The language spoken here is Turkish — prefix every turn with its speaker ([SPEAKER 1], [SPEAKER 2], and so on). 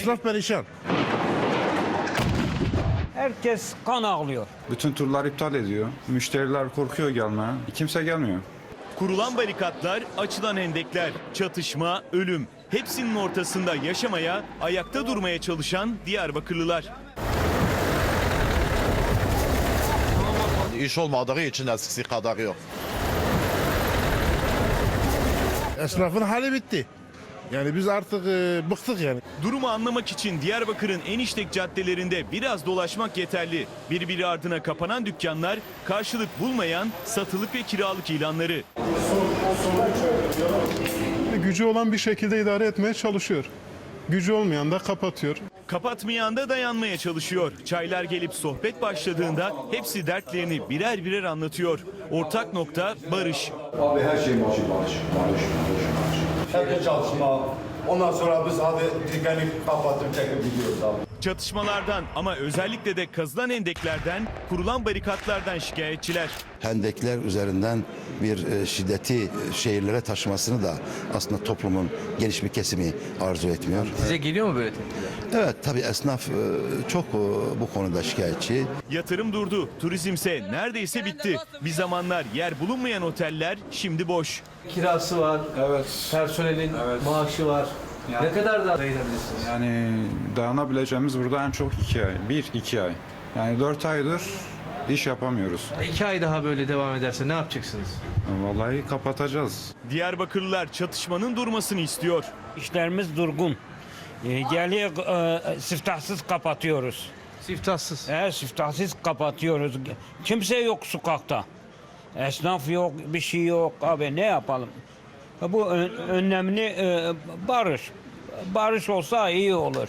[SPEAKER 1] Esnaf perişan.
[SPEAKER 2] Herkes kan ağlıyor.
[SPEAKER 3] Bütün turlar iptal ediyor. Müşteriler korkuyor gelmeye. Kimse gelmiyor.
[SPEAKER 4] Kurulan barikatlar, açılan hendekler, çatışma, ölüm. Hepsinin ortasında yaşamaya, ayakta durmaya çalışan Diyarbakırlılar.
[SPEAKER 5] İş olmadığı için eskisi kadar yok.
[SPEAKER 1] Esnafın hali bitti. Yani biz artık e, bıktık yani.
[SPEAKER 4] Durumu anlamak için Diyarbakır'ın en işlek caddelerinde biraz dolaşmak yeterli. Birbiri ardına kapanan dükkanlar, karşılık bulmayan satılık ve kiralık ilanları.
[SPEAKER 6] Gücü olan bir şekilde idare etmeye çalışıyor. Gücü olmayan da kapatıyor.
[SPEAKER 4] Kapatmayan da dayanmaya çalışıyor. Çaylar gelip sohbet başladığında hepsi dertlerini birer birer anlatıyor. Ortak nokta barış.
[SPEAKER 7] Abi her şey barış. Barış, barış, barış. Hep çalışma. Ondan sonra biz hadi dükkanı kapatıp çekip gidiyoruz abi.
[SPEAKER 4] Çatışmalardan ama özellikle de kazılan hendeklerden, kurulan barikatlardan şikayetçiler.
[SPEAKER 8] Hendekler üzerinden bir e, şiddeti e, şehirlere taşımasını da aslında toplumun geniş bir kesimi arzu etmiyor.
[SPEAKER 9] Size geliyor mu böyle tepkiler?
[SPEAKER 8] Evet tabii esnaf e, çok bu konuda şikayetçi.
[SPEAKER 4] Yatırım durdu, turizmse neredeyse bitti. Bir zamanlar yer bulunmayan oteller şimdi boş.
[SPEAKER 9] Kirası var,
[SPEAKER 3] Evet.
[SPEAKER 9] personelin maaşı var. Ne kadar da dayanabilirsiniz?
[SPEAKER 3] Yani dayanabileceğimiz burada en çok iki ay. Bir, iki ay. Yani dört aydır iş yapamıyoruz.
[SPEAKER 9] İki ay daha böyle devam ederse ne yapacaksınız?
[SPEAKER 3] Vallahi kapatacağız.
[SPEAKER 4] Diyarbakırlılar çatışmanın durmasını istiyor.
[SPEAKER 2] İşlerimiz durgun. E, geliyor e, siftahsız kapatıyoruz.
[SPEAKER 9] Siftahsız.
[SPEAKER 2] E, siftahsız kapatıyoruz. Kimse yok sokakta. Esnaf yok, bir şey yok. Abi ne yapalım? Bu ön- önemli e, barış. Barış olsa iyi olur.